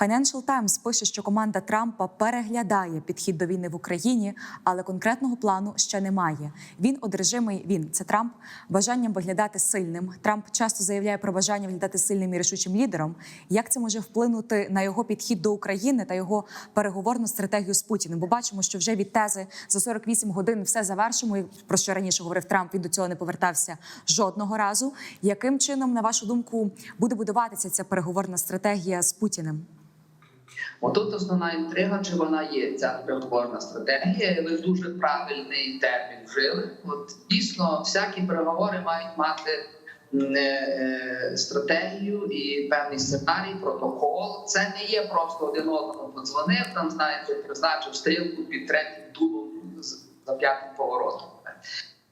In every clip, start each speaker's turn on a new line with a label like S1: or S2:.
S1: Financial Times пише, що команда Трампа переглядає підхід до війни в Україні, але конкретного плану ще немає. Він одержимий. Він це Трамп бажанням виглядати сильним. Трамп часто заявляє про бажання виглядати сильним і рішучим лідером. Як це може вплинути на його підхід до України та його переговорну стратегію з Путіним? Бо бачимо, що вже від тези за 48 годин все завершимо. Про що раніше говорив Трамп, він до цього не повертався жодного разу. Яким чином, на вашу думку, буде будуватися ця переговорна стратегія з Путіним?
S2: Отут основна інтрига, чи вона є ця переговорна стратегія. Ви дуже правильний термін вжили. От дійсно, всякі переговори мають мати м, е, стратегію і певний сценарій, протокол. Це не є просто один одному подзвонив, там знаєте, призначив стрілку під третім дубом за п'ятим поворотом.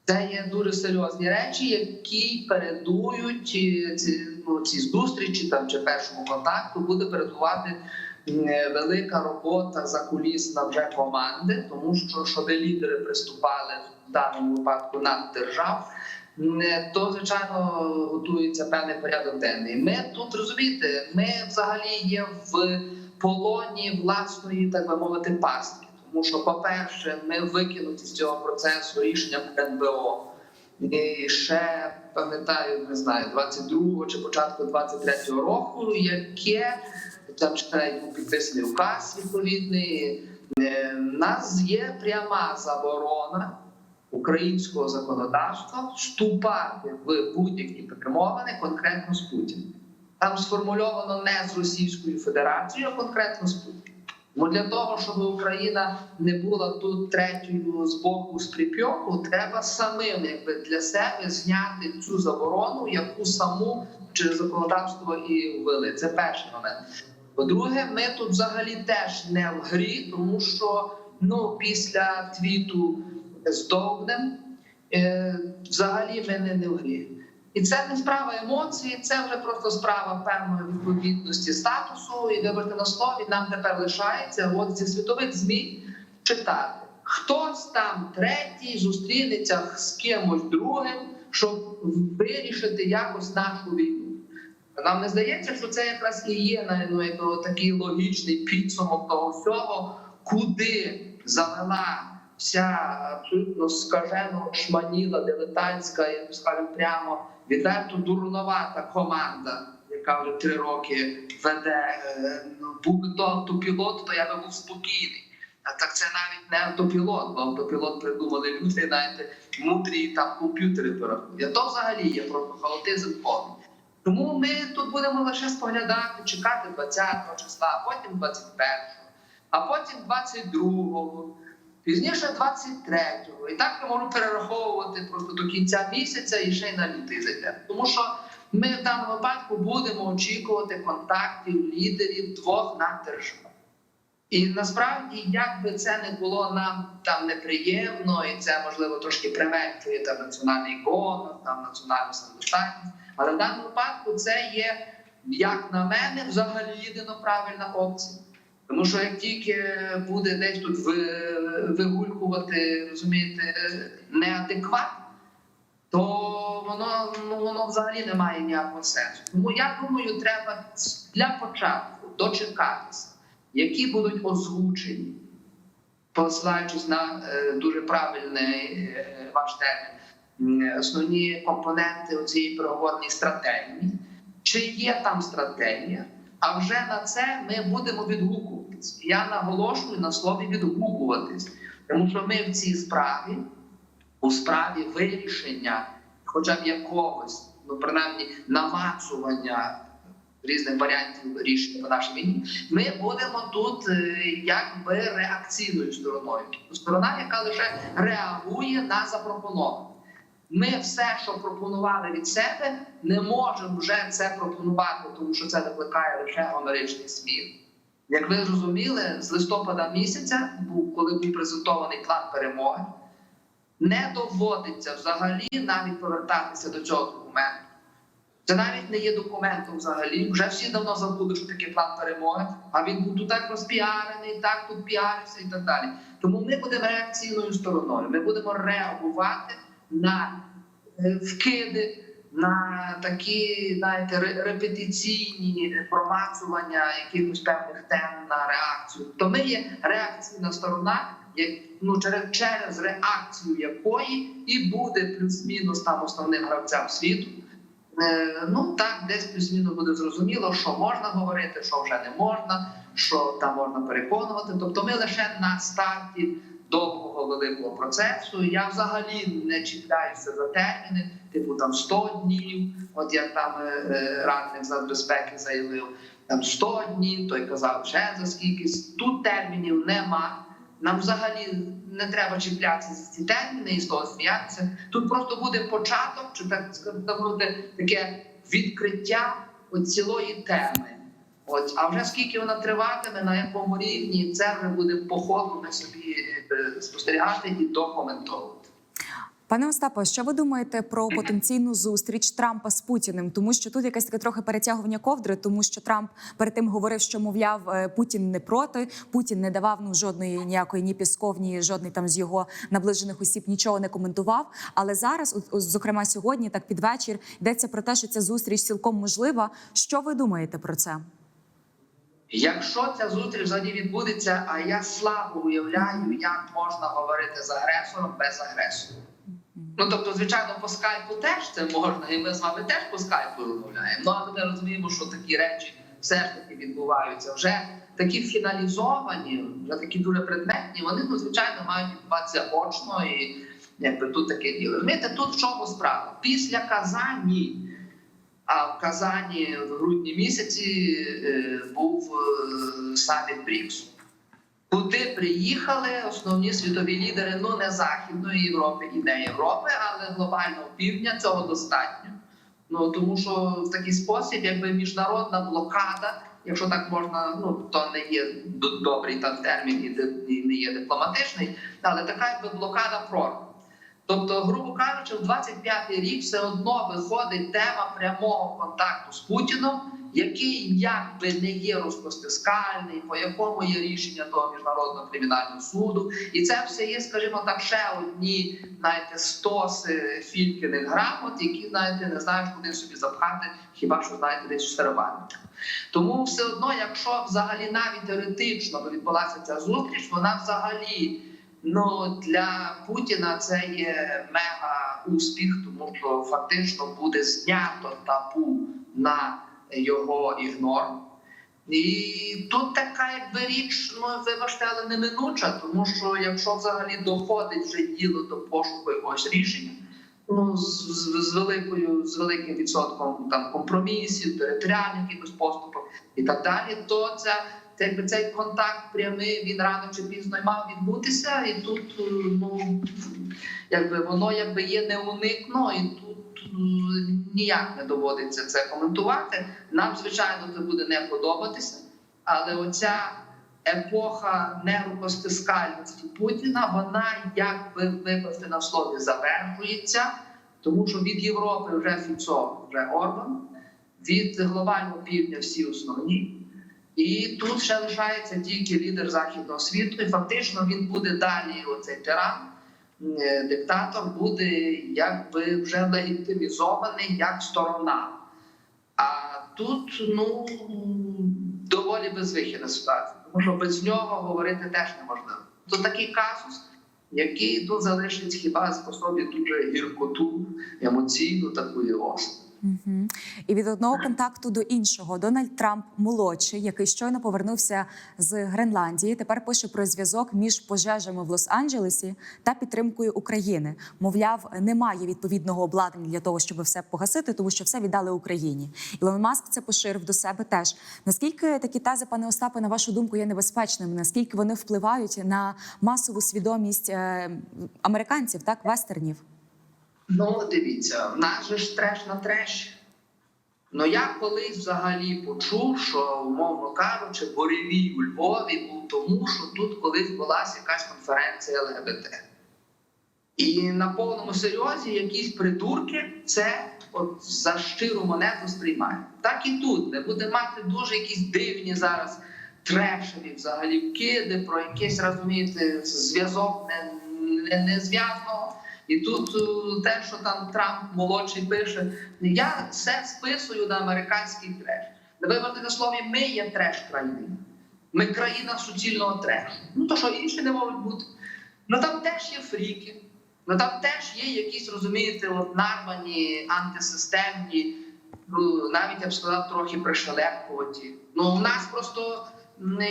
S2: Це є дуже серйозні речі, які передують е, ці, ну, ці зустрічі там чи першому контакту буде передувати велика робота за кулісна вже команди, тому що щоб лідери приступали в даному випадку над держав. То звичайно готується певний порядок денний. Ми тут розумієте, ми взагалі є в полоні власної, так би мовити, пастки. Тому що, по-перше, ми викинуті з цього процесу рішенням НБО. І ще пам'ятаю, не знаю, 22-го чи початку 23-го року, яке там ще навіть був підписаний указ відповідний. Е, У нас є пряма заборона українського законодавства вступати в будь-які перемовини конкретно з Путіним. Там сформульовано не з Російською Федерацією, а конкретно з Путіним. Бо для того, щоб Україна не була тут третьою з боку з припьоку, треба самим якби для себе зняти цю заборону, яку саму через законодавство і ввели. Це перший момент. По-друге, ми тут взагалі теж не в грі, тому що ну після твіту з Довгнем е, взагалі ми не, не в грі. І це не справа емоцій, це вже просто справа певної відповідності статусу. І вибрати на слові нам тепер лишається от зі світових змі читати. Хтось там третій зустрінеться з кимось другим, щоб вирішити якось нашу війну. Нам не здається, що це якраз і є ну, такий логічний підсумок того всього, куди завела вся абсолютно скажено шманіла, дилетантська, я б скажу прямо відверто дурновата команда, яка вже три роки веде. Е, Ну, був то автопілот, то я би був спокійний. А так це навіть не автопілот, бо автопілот придумали люди, знаєте, мудрі там комп'ютери порахують. То взагалі є просто хаотизм повний. Тому ми тут будемо лише споглядати, чекати 20-го числа, а потім 21-го, а потім 22-го, пізніше 23-го. І так я можу перераховувати просто до кінця місяця і ще й на літи зайде. Тому що ми в даному випадку будемо очікувати контактів лідерів двох наддержав. І насправді, як би це не було нам там неприємно, і це можливо трошки применшує там національний гонор, там національну самодостатність. Але в даному випадку це є, як на мене, взагалі єдино правильна опція. Тому що як тільки буде десь тут вигулькувати, розумієте, неадекват, то воно ну воно взагалі не має ніякого сенсу. Тому я думаю, треба для початку дочекатися, які будуть озвучені, посилаючись на е, дуже правильний е, ваш термін, основні компоненти цієї переговорної стратегії. Чи є там стратегія? А вже на це ми будемо відгукуватись. Я наголошую на слові відгукуватись, тому що ми в цій справі, у справі вирішення, хоча б якогось, ну принаймні намацування різних варіантів рішення по нашій війні, ми будемо тут е, якби реакційною стороною, сторона, яка лише реагує на запропоноване. Ми все, що пропонували від себе, не можемо вже це пропонувати, тому що це викликає лише гомеричний сміх. Як ви зрозуміли, з листопада місяця, коли був презентований план перемоги, не доводиться взагалі навіть повертатися до цього документу. Це навіть не є документом взагалі. Вже всі давно забули, що таке план перемоги, а він був тут так розпіарений, так тут піарився і так далі. Тому ми будемо реакційною стороною. Ми будемо реагувати на е, вкиди, на такі, знаєте, репетиційні промацування якихось певних тем на реакцію. То ми є реакційна сторона, ну через, через реакцію якої і буде плюс-мінус там основним гравцям світу. Е, ну так, десь плюс-мінус буде зрозуміло, що можна говорити, що вже не можна, що там можна переконувати. Тобто, ми лише на старті довгого великого процесу. Я взагалі не чіпляюся за терміни, типу там 100 днів. От як там е, е, радник з нацбезпеки заявив, там 100 днів, той казав ще за скільки. Тут термінів нема. Нам взагалі не треба чіплятися за ці терміни і з того сміятися. Тут просто буде початок, чи так сказати, таке відкриття цілої теми. От, а вже скільки вона триватиме, на якому рівні, це вже буде по ходу ми собі е, спостерігати і документовувати.
S1: Пане Остапе, що ви думаєте про потенційну зустріч Трампа з Путіним? Тому що тут якесь таке трохи перетягування ковдри, тому що Трамп перед тим говорив, що мовляв е, Путін не проти, Путін не давав ну жодної ніякої ні Пісков, ні жодний там з його наближених осіб нічого не коментував. Але зараз, зокрема сьогодні, так під вечір, йдеться про те, що ця зустріч цілком можлива. Що ви думаєте про це?
S2: Якщо ця зустріч взагалі відбудеться, а я слабо уявляю, як можна говорити з агресором без агресора. Ну тобто, звичайно, по скайпу теж це можна, і ми з вами теж по скайпу розмовляємо. Ну але ми розуміємо, що такі речі все ж таки відбуваються. Вже такі фіналізовані, вже такі дуже предметні. Вони ну звичайно мають відбуватися очно і якби тут таке діло. Розумієте, тут в чому справа? Після Казані. А в Казані в грудні місяці е, був е, саміт БРІКСу. Куди приїхали основні світові лідери, ну не Західної Європи і не Європи, але глобального півдня цього достатньо. Ну тому що в такий спосіб, якби міжнародна блокада, якщо так можна, ну то не є добрий там термін і не є дипломатичний, але така якби блокада прорву. Тобто, грубо кажучи, в 25-й рік все одно виходить тема прямого контакту з Путіном, який якби не є розпостискальний, по якому є рішення того міжнародного кримінального суду, і це все є, скажімо так, ще одні, знаєте, стоси фількіних грамот, які знаєте, не знаєш, куди собі запхати, хіба що знаєте, десь в серванті. Тому все одно, якщо взагалі навіть теоретично відбулася ця зустріч, вона взагалі. Ну для Путіна це є мега успіх, тому що фактично буде знято табу на його ігнор. І тут така якби річ, ну вибачте, але неминуча, тому що якщо взагалі доходить вже діло до пошуку якогось рішення, ну з, з, з великою з великим відсотком там компромісів, територіальних якихось поступок і так далі, то ця це якби цей контакт прямий він рано чи пізно мав відбутися, і тут е, ну якби воно якби є неуникно, і тут е, ніяк не доводиться це коментувати. Нам звичайно це буде не подобатися, але оця епоха нерукостискальності Путіна, вона якби вибачте на слові завершується, тому що від Європи вже Фіцо, вже Орбан, від глобального півдня всі основні. І тут ще лишається тільки лідер західного світу, і фактично він буде далі. Оцей тиран, е, диктатор, буде якби вже легітимізований як сторона. А тут ну доволі безвихідна ситуація, тому що без нього говорити теж неможливо. Це такий казус, який тут залишить хіба по собі дуже гіркоту, емоційну таку і остру.
S1: І від одного контакту до іншого Дональд Трамп молодший, який щойно повернувся з Гренландії, тепер пише про зв'язок між пожежами в Лос-Анджелесі та підтримкою України. Мовляв, немає відповідного обладнання для того, щоб все погасити, тому що все віддали Україні. Ілон Маск це поширив до себе теж. Наскільки такі тези, пане Остапе, на вашу думку, є небезпечними? Наскільки вони впливають на масову свідомість е, американців, так вестернів?
S2: Ну, дивіться, в нас же ж треш на треш. Ну я колись взагалі почув, що, умовно кажучи, буревій у Львові був тому, що тут колись була якась конференція ЛГБТ. І на повному серйозі якісь придурки це от за щиру монету сприймають. Так і тут ми будемо мати дуже якісь дивні зараз трешеві взагалі вкиди про якийсь, розумієте, зв'язок не, не, не зв'язаного І тут е, те, що там Трамп молодший пише, я все списую на американський треш. Вибрати на слові, ми є треш країни. Ми країна суцільного трешу. Ну то що інші не можуть бути. Ну там теж є фріки, ну там теж є якісь, розумієте, от нарвані, антисистемні, ну, навіть я б сказав, трохи пришелепкуваті. Ну у нас просто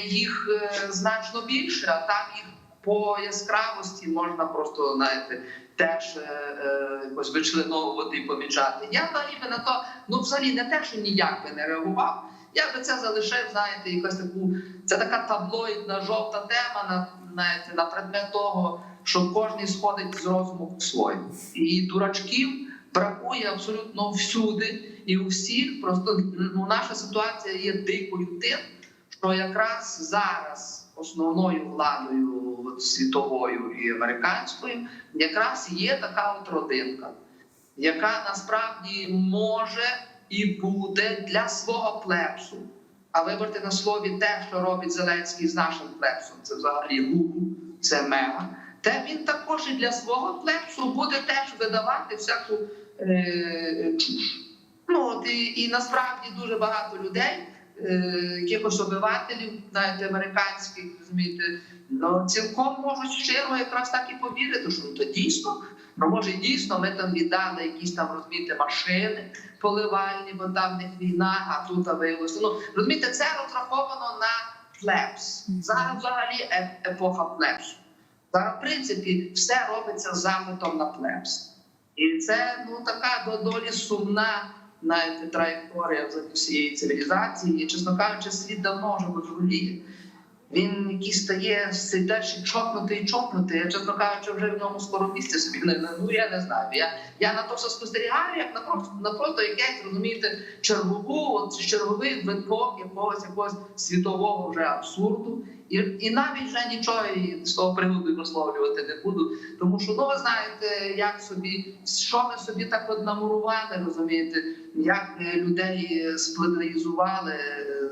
S2: їх е, значно більше, а там їх по яскравості можна просто, знаєте, теж е, е, якось вичленовувати і помічати. Я взагалі би на то, ну взагалі не те, що ніяк би не реагував. Я би це залишив, знаєте, якась таку. Це така таблоїдна жовта тема на знаєте, на предмет того, що кожен сходить з розуму своє. І дурачків бракує абсолютно всюди і у всіх. Просто ну, наша ситуація є дикою тим, що якраз зараз основною владою світовою і американською якраз є така от родинка, яка насправді може і буде для свого плепсу. А вибрати на слові те, що робить Зеленський з нашим плепсом, це взагалі гугу, це мега. Те він також і для свого плепсу буде теж видавати всяку е. Ну от і, і насправді дуже багато людей, е, якихось обивателів, знаєте, американських, розумієте, ну, цілком можуть щиро якраз так і повірити, що ну, то дійсно, ну може дійсно ми там віддали якісь там розумієте, машини поливальні, бо там в них війна, а тут виявилося. Ну розумієте, це розраховано на плебс. Зараз взагалі е- епоха плебсу. Зараз, в принципі, все робиться запитом на плебс. І це ну така до долі сумна навіть траєкторія всієї цивілізації. І, чесно кажучи, світ давно вже божеволіє. Він якийсь стає все далі чокнутий і чокнутий. Я, чесно кажучи, вже в ньому скоро місця собі не ну я не знаю. Я, я на то все спостерігаю, як на просто якесь розумієте чергову, от черговий виток якогось якогось світового вже абсурду. І, і навіть вже нічого і з того приводу висловлювати не буду. Тому що ну ви знаєте, як собі що ми собі так от намурували, розумієте, як е, людей спленалізували. е,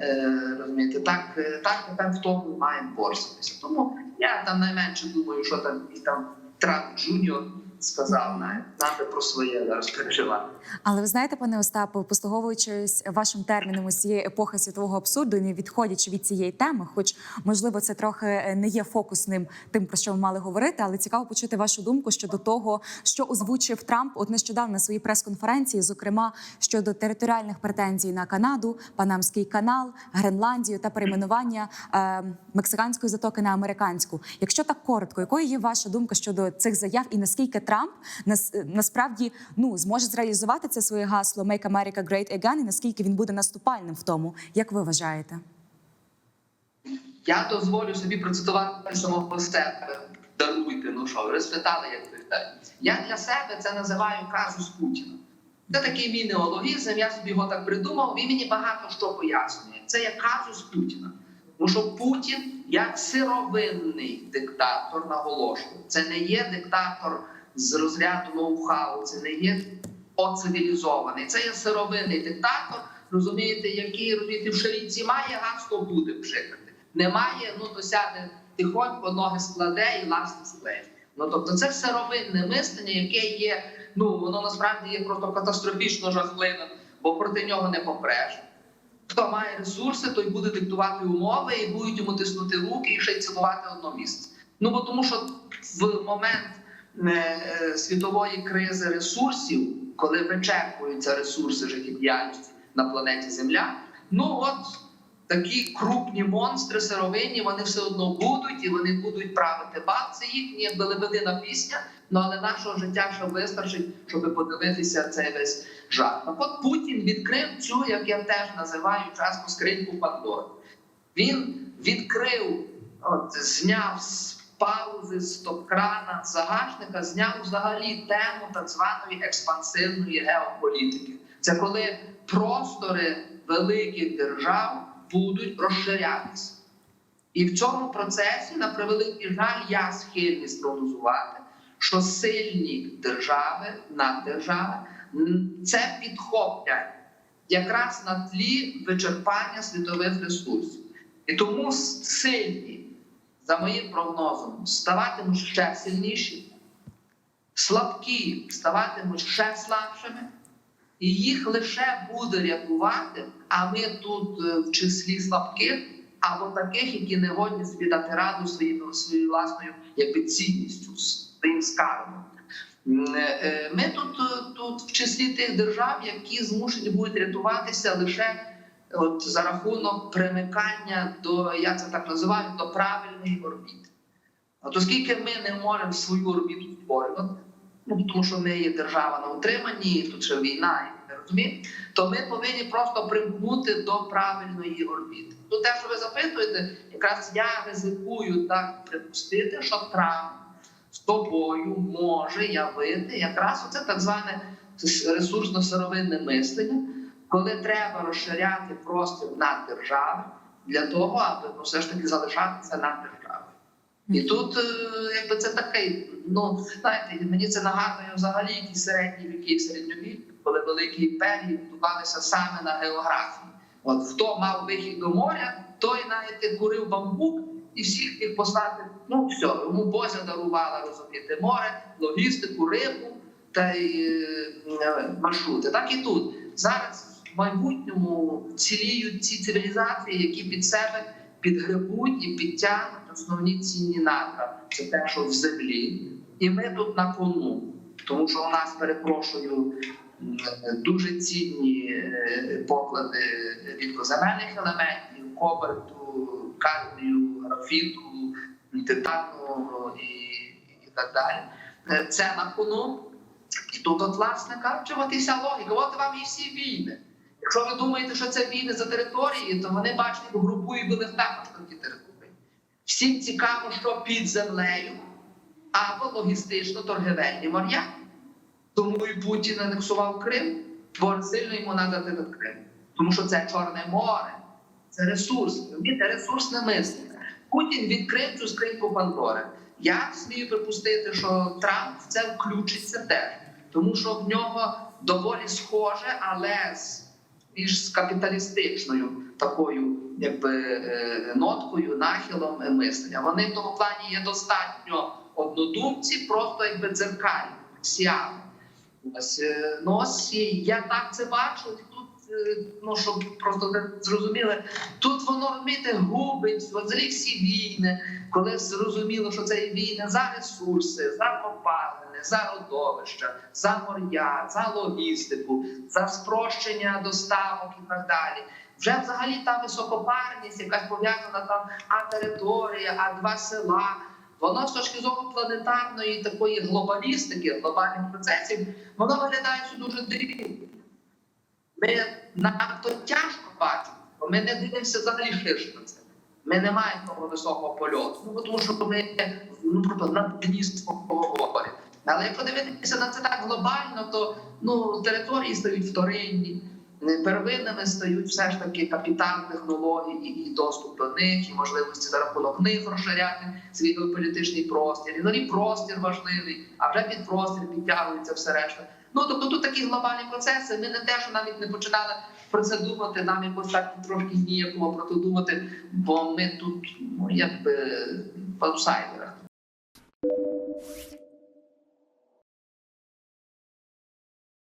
S2: е, Розумієте, так, е, так тепер в тому маємо борситися. Тому я там найменше думаю, що там якийсь там Трамп Джуніор сказав, навіть про своє зараз переживати.
S1: Але ви знаєте, пане Остапе, послуговуючись вашим терміном із цієї епохи світового абсурду, не відходячи від цієї теми, хоч можливо це трохи е, не є фокусним тим, про що ви мали говорити, але цікаво почути вашу думку щодо того, що озвучив Трамп от нещодавно на своїй прес-конференції, зокрема щодо територіальних претензій на Канаду, Панамський канал, Гренландію та перейменування е, мексиканської затоки на американську. Якщо так коротко, якою є ваша думка щодо цих заяв, і наскільки Трамп нас, насправді ну зможе зреалізувати це своє гасло «Make America Great Again» і наскільки він буде наступальним в тому, як ви вважаєте?
S2: Я дозволю собі процитувати самого себе. Даруйте, ну що, ви спитали, як кажете. Я для себе це називаю казус Путіна. Це такий мій неологізм, я собі його так придумав, він мені багато що пояснює. Це є казус Путіна. Тому що Путін як сировинний диктатор наголошую. Це не є диктатор з розряду ноу-хау, це не є оцивілізований. Це є сировинний диктатор, розумієте, який розумієте, в шаріці має газ, то буде пшикати. Немає, ну то сяде тихонько, ноги складе і ласти склеє. Ну тобто це сировинне мислення, яке є, ну воно насправді є просто катастрофічно жахливим, бо проти нього не попреш. Хто має ресурси, той буде диктувати умови і будуть йому тиснути руки і ще й цілувати одно місце. Ну бо тому, що в момент світової кризи ресурсів, коли вичерпуються ресурси життєдіяльності на планеті Земля, ну от такі крупні монстри сировинні, вони все одно будуть і вони будуть правити бал. Це їхня лебедина пісня. Ну але нашого життя ще вистачить, щоб подивитися цей весь жах. Так от Путін відкрив цю, як я теж називаю часто скриньку Пандори. Він відкрив, от, зняв паузи, з топ-крана, загашника, зняв взагалі тему так званої експансивної геополітики. Це коли простори великих держав будуть розширятися. І в цьому процесі, на превеликий жаль, я схильний спрогнозувати, що сильні держави, наддержави це підхоплять якраз на тлі вичерпання світових ресурсів. І тому сильні, за моїм прогнозом, ставатимуть ще сильніші, слабкі ставатимуть ще слабшими, і їх лише буде рятувати. А ми тут е, в числі слабких або таких, які не годні собі дати раду своїм, своєю власною якби, цінністю, своїм скарбом. Е, Ми тут, е, тут в числі тих держав, які змушені будуть рятуватися лише от, за рахунок примикання до, я це так називаю, до правильної орбіти. От оскільки ми не можемо свою орбіту створювати, ну тому що ми є держава на утриманні, і тут ще війна, і не розумієте, то ми повинні просто примкнути до правильної орбіти. Тут те, що ви запитуєте, якраз я ризикую так припустити, що Трамп з тобою може явити якраз оце так зване ресурсно-сировинне мислення, коли треба розширяти простір над державою для того, аби ну, все ж таки залишатися над державою. І тут, е, якби це такий, ну знаєте, мені це нагадує взагалі якісь середні віки, і середньовік, коли великі імперії будувалися саме на географії. От хто мав вихід до моря, той навіть курив бамбук і всіх їх послати. Ну все, йому Бозя дарувала розуміти море, логістику, рибу та й е, маршрути. Так і тут зараз майбутньому ціліють ці цивілізації, які під себе підгребуть і підтягнуть основні цінні надра. Це те, що в землі, і ми тут на кону, тому що у нас перепрошую. Дуже цінні е, поклади рідкоземельних елементів, кобальту, кадмію, графіту, титану і, і так далі. Е, Це на кону. І тут, от, власне кажучи, логіка. От вам і всі війни. Якщо ви думаєте, що це війни за території, то вони бачите, групують були також на ті території. Всім цікаво, що під землею або логістично торгівельні моря. Тому і Путін анексував Крим, бо сильно йому надати над Крим. Тому що це Чорне море, це ресурс, розумієте, ресурсне мислення. Путін відкрив цю скриньку Пандори. Я смію припустити, що Трамп в це включиться теж, тому що в нього доволі схоже, але з більш з капіталістичною такою, якби е, ноткою, нахилом е, мислення. Вони в тому плані є достатньо однодумці, просто якби дзеркалі, сіяли. Ось, е, ну, ось я так це бачу. Е, ну щоб просто зрозуміли, тут воно розумієте, губить взагалі всі війни, коли зрозуміло, що це війни за ресурси, за копалини, за родовища, за моря, за логістику, за спрощення доставок і так далі. Вже взагалі та високопарність, якась пов'язана там а територія, а два села. Воно з точки зору планетарної такої глобалістики, глобальних процесів, воно виглядає дуже дивно. Ми надто тяжко бачимо, бо ми не дивимося взагалі ширше на це. Ми не маємо того високого польоту. Ну, тому що ми ну, тобто, на дні свого. Але якщо дивитися на це так глобально, то ну, території стають вторинні. Первинними стають все ж таки капітал технологій і, доступ до них, і можливості за рахунок них розширяти свій геополітичний простір. І взагалі простір важливий, а вже під простір підтягується все решта. Ну тобто тут такі глобальні процеси. Ми не те, що навіть не починали про це думати. Нам якось так трошки ніякого про це думати, бо ми тут ну якби в аутсайдерах.